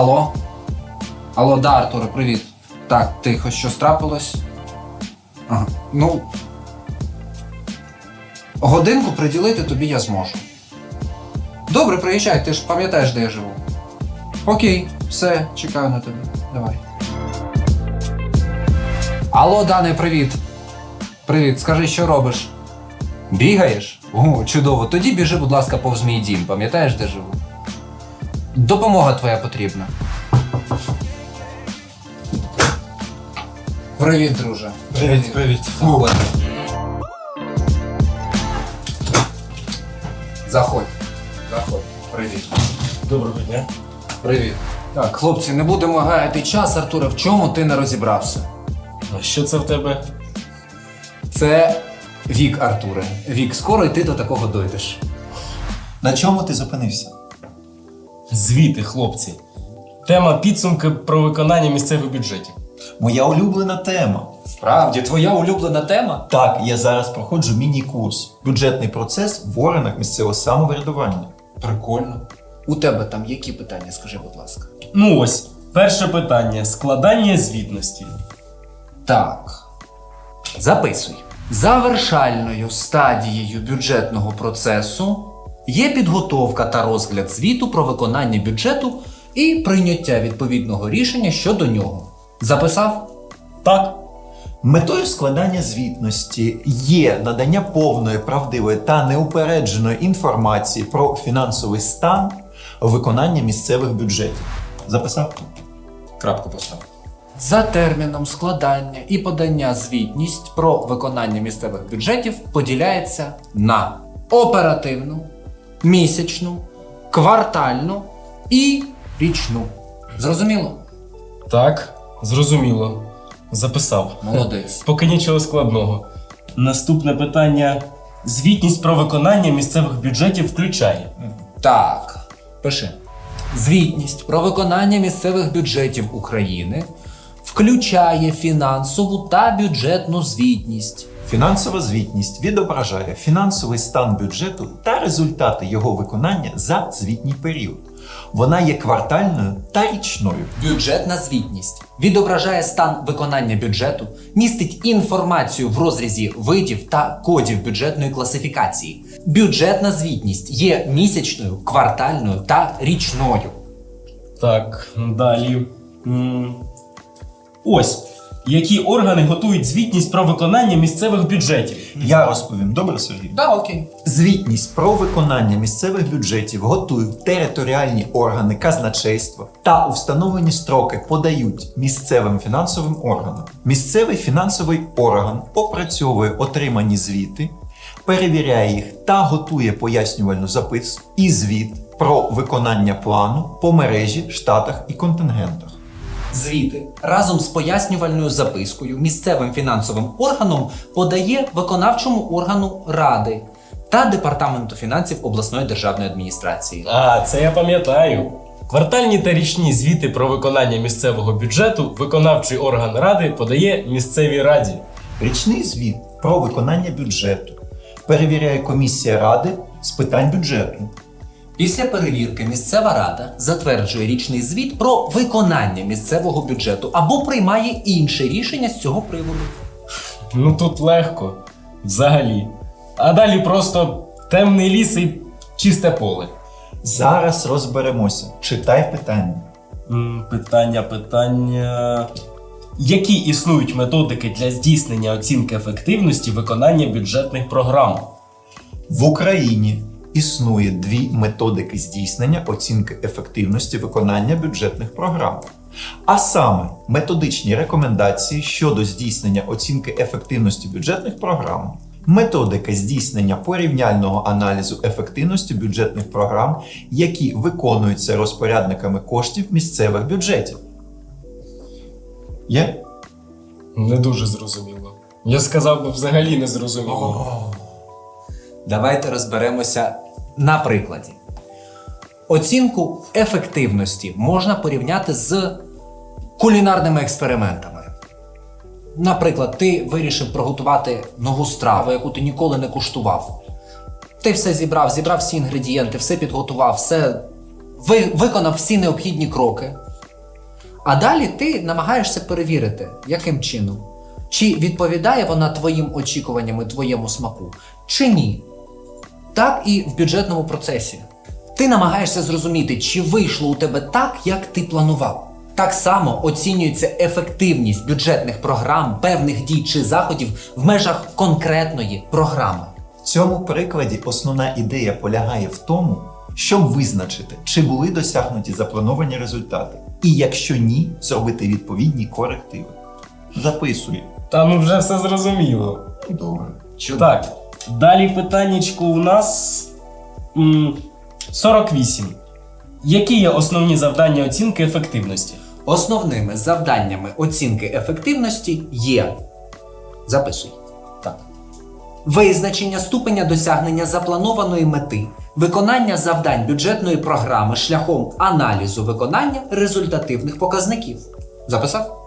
Алло? Алло, да, Артуре, привіт. Так, тихо, що трапилось? Ага. Ну. Годинку приділити тобі я зможу. Добре, приїжджай, ти ж пам'ятаєш, де я живу. Окей, все, чекаю на тебе. Давай. Алло, Дане, привіт. Привіт, скажи, що робиш? Бігаєш? О, чудово. Тоді біжи, будь ласка, повз мій дім. Пам'ятаєш, де живу? Допомога твоя потрібна. Привіт, друже. Привіт, привіт. Заходь. Заходь. Заходь. Привіт. Доброго дня. Привіт. Так, хлопці, не будемо гаяти час, Артуре, в чому ти не розібрався? А що це в тебе? Це вік, Артуре. Вік, скоро й ти до такого дойдеш. На чому ти зупинився? Звіти, хлопці. Тема підсумки про виконання місцевих бюджетів. Моя улюблена тема. Справді, твоя улюблена тема? Так, я зараз проходжу міні-курс Бюджетний процес в органах місцевого самоврядування. Прикольно. У тебе там які питання, скажи, будь ласка. Ну ось, перше питання: складання звітності. Так. Записуй. Завершальною стадією бюджетного процесу є підготовка та розгляд звіту про виконання бюджету і прийняття відповідного рішення щодо нього. Записав? Так. Метою складання звітності є надання повної, правдивої та неупередженої інформації про фінансовий стан виконання місцевих бюджетів. Записав? Крапку постав. За терміном складання і подання звітність про виконання місцевих бюджетів поділяється на оперативну, місячну, квартальну і річну. Зрозуміло? Так, зрозуміло. Записав. Молодець. Поки нічого складного. Наступне питання: звітність про виконання місцевих бюджетів включає. Так, пиши. Звітність про виконання місцевих бюджетів України включає фінансову та бюджетну звітність. Фінансова звітність відображає фінансовий стан бюджету та результати його виконання за звітній період. Вона є квартальною та річною. Бюджетна звітність відображає стан виконання бюджету, містить інформацію в розрізі видів та кодів бюджетної класифікації. Бюджетна звітність є місячною, квартальною та річною. Так, далі. М, Ось. Які органи готують звітність про виконання місцевих бюджетів? Я розповім, добре, Сергій? Так, окей. Звітність про виконання місцевих бюджетів готують територіальні органи казначейства та у встановлені строки подають місцевим фінансовим органам. Місцевий фінансовий орган опрацьовує отримані звіти, перевіряє їх та готує пояснювальну записку і звіт про виконання плану по мережі, штатах і контингентах. Звіти разом з пояснювальною запискою місцевим фінансовим органом подає виконавчому органу ради та департаменту фінансів обласної державної адміністрації. А, це я пам'ятаю. Квартальні та річні звіти про виконання місцевого бюджету виконавчий орган ради подає місцевій раді. Річний звіт про виконання бюджету перевіряє комісія ради з питань бюджету. Після перевірки місцева рада затверджує річний звіт про виконання місцевого бюджету або приймає інше рішення з цього приводу. Ну тут легко. Взагалі. А далі просто темний ліс і чисте поле. Зараз розберемося. Читай питання. М, Питання, питання. Які існують методики для здійснення оцінки ефективності виконання бюджетних програм? В Україні існує дві методики здійснення оцінки ефективності виконання бюджетних програм. А саме методичні рекомендації щодо здійснення оцінки ефективності бюджетних програм, методика здійснення порівняльного аналізу ефективності бюджетних програм, які виконуються розпорядниками коштів місцевих бюджетів. Є? Не дуже зрозуміло. Я сказав би взагалі не зрозуміло. Давайте розберемося на прикладі. Оцінку ефективності можна порівняти з кулінарними експериментами. Наприклад, ти вирішив приготувати нову страву, яку ти ніколи не куштував. Ти все зібрав, зібрав всі інгредієнти, все підготував, все ви, виконав всі необхідні кроки. А далі ти намагаєшся перевірити, яким чином. Чи відповідає вона твоїм очікуванням і твоєму смаку, чи ні. Так і в бюджетному процесі. Ти намагаєшся зрозуміти, чи вийшло у тебе так, як ти планував. Так само оцінюється ефективність бюджетних програм, певних дій чи заходів в межах конкретної програми. В цьому прикладі основна ідея полягає в тому, щоб визначити, чи були досягнуті заплановані результати, і якщо ні, зробити відповідні корективи. Записуй. Та ну вже все зрозуміло. Добре. Так, далі питаннячко у нас 48. Які є основні завдання оцінки ефективності? Основними завданнями оцінки ефективності є записуй. Так. Визначення ступеня досягнення запланованої мети, виконання завдань бюджетної програми шляхом аналізу виконання результативних показників. Записав?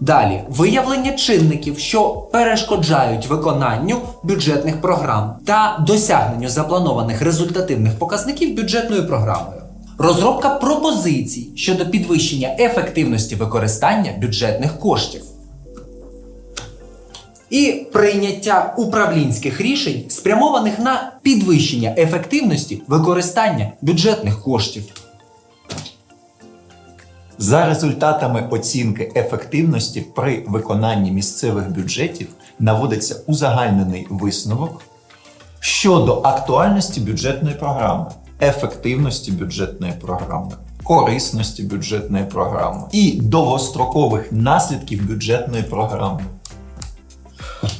Далі виявлення чинників, що перешкоджають виконанню бюджетних програм та досягненню запланованих результативних показників бюджетною програмою. Розробка пропозицій щодо підвищення ефективності використання бюджетних коштів і прийняття управлінських рішень, спрямованих на підвищення ефективності використання бюджетних коштів. За результатами оцінки ефективності при виконанні місцевих бюджетів наводиться узагальнений висновок щодо актуальності бюджетної програми, ефективності бюджетної програми, корисності бюджетної програми і довгострокових наслідків бюджетної програми.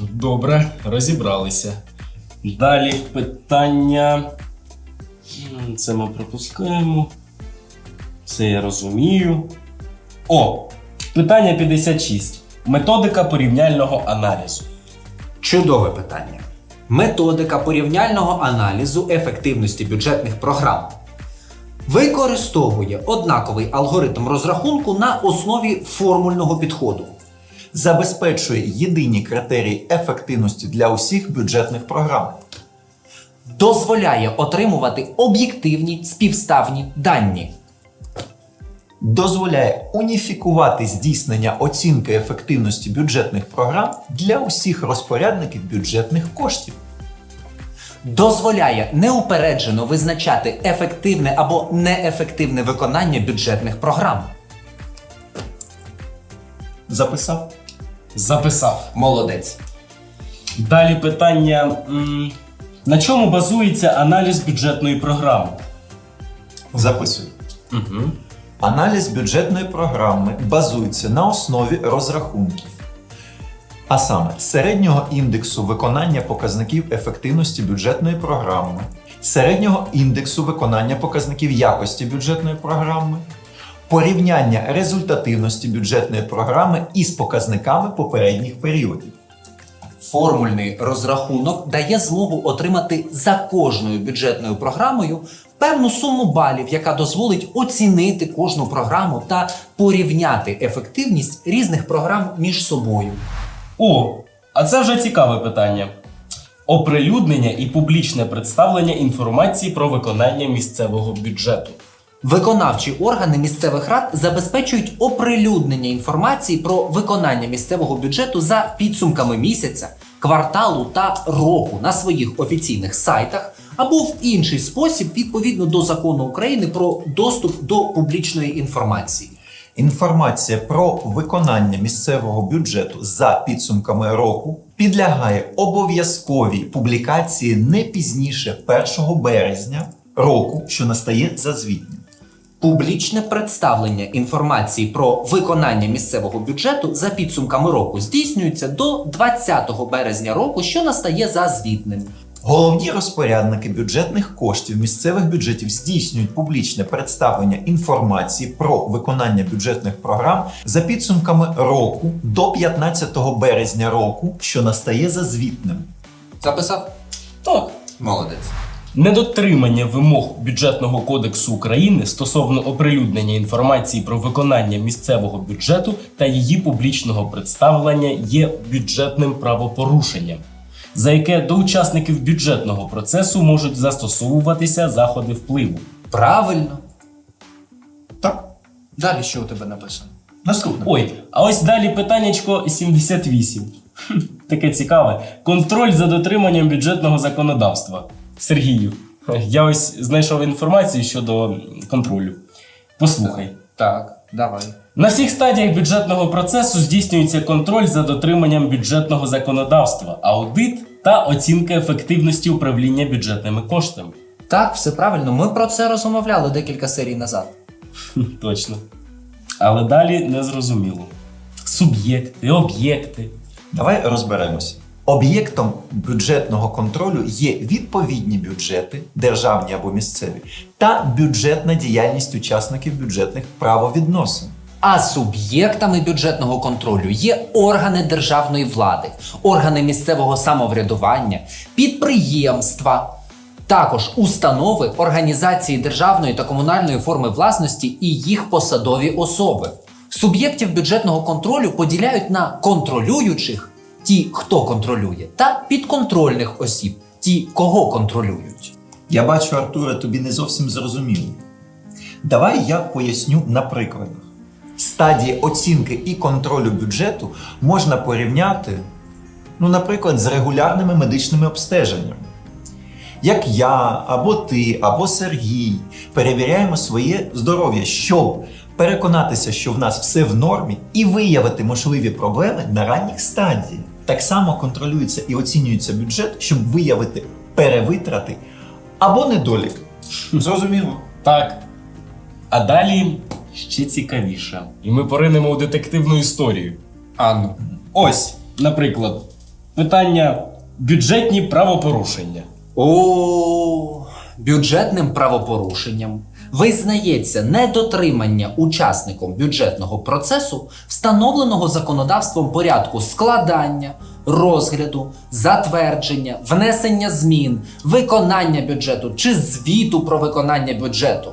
Добре, розібралися. Далі питання. Це ми пропускаємо. Це я розумію. О! Питання 56. Методика порівняльного аналізу. Чудове питання. Методика порівняльного аналізу ефективності бюджетних програм використовує однаковий алгоритм розрахунку на основі формульного підходу. Забезпечує єдині критерії ефективності для усіх бюджетних програм. дозволяє отримувати об'єктивні співставні дані, дозволяє уніфікувати здійснення оцінки ефективності бюджетних програм для усіх розпорядників бюджетних коштів. дозволяє неупереджено визначати ефективне або неефективне виконання бюджетних програм. Записав? Записав. Молодець. Далі питання. м, На чому базується аналіз бюджетної програми? Записую. Угу. Аналіз бюджетної програми базується на основі розрахунків, а саме середнього індексу виконання показників ефективності бюджетної програми, середнього індексу виконання показників якості бюджетної програми, порівняння результативності бюджетної програми із показниками попередніх періодів. Формульний розрахунок дає змогу отримати за кожною бюджетною програмою певну суму балів, яка дозволить оцінити кожну програму та порівняти ефективність різних програм між собою. О, а це вже цікаве питання. Оприлюднення і публічне представлення інформації про виконання місцевого бюджету. Виконавчі органи місцевих рад забезпечують оприлюднення інформації про виконання місцевого бюджету за підсумками місяця, кварталу та року на своїх офіційних сайтах або в інший спосіб відповідно до закону України про доступ до публічної інформації. Інформація про виконання місцевого бюджету за підсумками року підлягає обов'язковій публікації не пізніше 1 березня року, що настає за звітним. Публічне представлення інформації про виконання місцевого бюджету за підсумками року здійснюється до 20 березня року, що настає за звітним. Головні розпорядники бюджетних коштів місцевих бюджетів здійснюють публічне представлення інформації про виконання бюджетних програм за підсумками року до 15 березня року, що настає за звітним. Записав? Так. Молодець. Недотримання вимог бюджетного кодексу України стосовно оприлюднення інформації про виконання місцевого бюджету та її публічного представлення є бюджетним правопорушенням, за яке до учасників бюджетного процесу можуть застосовуватися заходи впливу. Правильно. Так. Далі що у тебе написано? Наступне. Ой, а ось далі питаннячко 78. Хм, Таке цікаве. Контроль за дотриманням бюджетного законодавства. Сергію, я ось знайшов інформацію щодо контролю. Послухай. Так, давай. На всіх стадіях бюджетного процесу здійснюється контроль за дотриманням бюджетного законодавства, аудит та оцінка ефективності управління бюджетними коштами. Так, все правильно. Ми про це розмовляли декілька серій назад. Точно. Але далі не зрозуміло. Суб'єкти, об'єкти. Давай розберемося. Об'єктом бюджетного контролю є відповідні бюджети, державні або місцеві, та бюджетна діяльність учасників бюджетних правовідносин. А суб'єктами бюджетного контролю є органи державної влади, органи місцевого самоврядування, підприємства, також установи, організації державної та комунальної форми власності і їх посадові особи. Суб'єктів бюджетного контролю поділяють на контролюючих ті, хто контролює, та підконтрольних осіб, ті, кого контролюють. Я бачу, Артуре, тобі не зовсім зрозуміло. Давай я поясню на прикладах. Стадії оцінки і контролю бюджету можна порівняти, ну, наприклад, з регулярними медичними обстеженнями. Як я, або ти, або Сергій перевіряємо своє здоров'я, щоб переконатися, що в нас все в нормі, і виявити можливі проблеми на ранніх стадіях. Так само контролюється і оцінюється бюджет, щоб виявити перевитрати або недолік. Зрозуміло. Так. А далі ще цікавіше. І ми поринемо у детективну історію. Ану. Ось, наприклад, питання бюджетні правопорушення. О, бюджетним правопорушенням визнається недотримання учасником бюджетного процесу встановленого законодавством порядку складання, розгляду, затвердження, внесення змін, виконання бюджету чи звіту про виконання бюджету.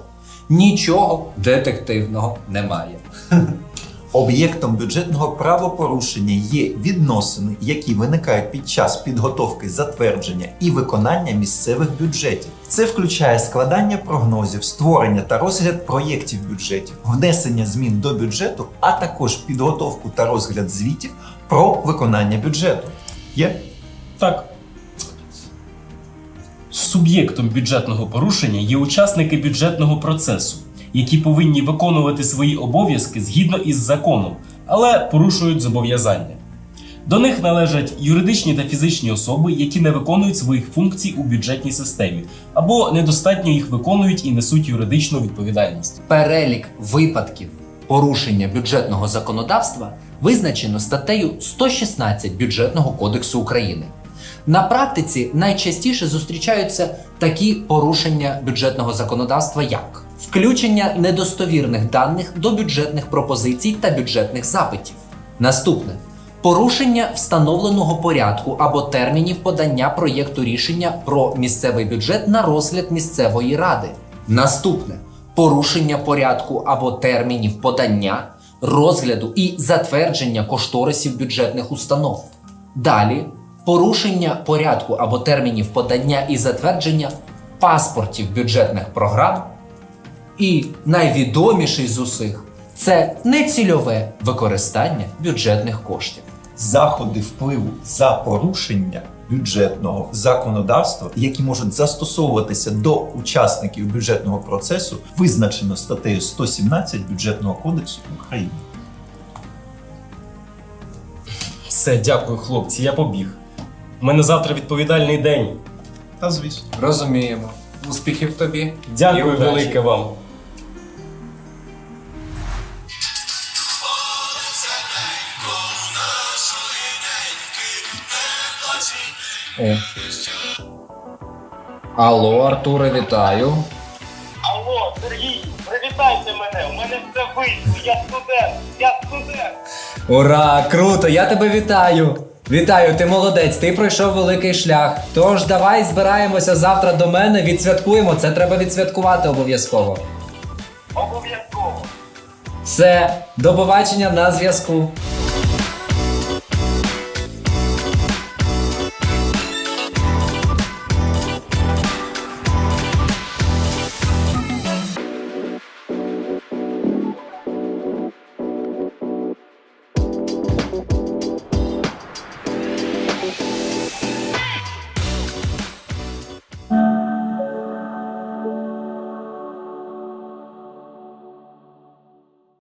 Нічого детективного немає. Об'єктом бюджетного правопорушення є відносини, які виникають під час підготовки затвердження і виконання місцевих бюджетів. Це включає складання прогнозів, створення та розгляд проєктів бюджетів, внесення змін до бюджету, а також підготовку та розгляд звітів про виконання бюджету. Є? Так. Суб'єктом бюджетного порушення є учасники бюджетного процесу, які повинні виконувати свої обов'язки згідно із законом, але порушують зобов'язання. До них належать юридичні та фізичні особи, які не виконують своїх функцій у бюджетній системі, або недостатньо їх виконують і несуть юридичну відповідальність. Перелік випадків порушення бюджетного законодавства визначено статтею 116 Бюджетного кодексу України. На практиці найчастіше зустрічаються такі порушення бюджетного законодавства, як включення недостовірних даних до бюджетних пропозицій та бюджетних запитів. Наступне порушення встановленого порядку або термінів подання проєкту рішення про місцевий бюджет на розгляд місцевої ради. Наступне порушення порядку або термінів подання, розгляду і затвердження кошторисів бюджетних установ. Далі порушення порядку або термінів подання і затвердження паспортів бюджетних програм. І найвідоміший з усіх це нецільове використання бюджетних коштів. заходи впливу за порушення бюджетного законодавства, які можуть застосовуватися до учасників бюджетного процесу, визначено статтею 117 бюджетного кодексу України. Все, дякую, хлопці, я побіг. У мене завтра відповідальний день. Та звісно. Розуміємо. Успіхів тобі. І Дякую удачі. велике вам. О. Алло, Артуре, вітаю. Алло, Сергій, привітайте мене. У мене все вийшло. Я студент, я студент. Ура! Круто! Я тебе вітаю! Вітаю, ти молодець, ти пройшов великий шлях. Тож давай збираємося завтра до мене, відсвяткуємо. Це треба відсвяткувати обов'язково. Обов'язково. Все, до побачення на зв'язку.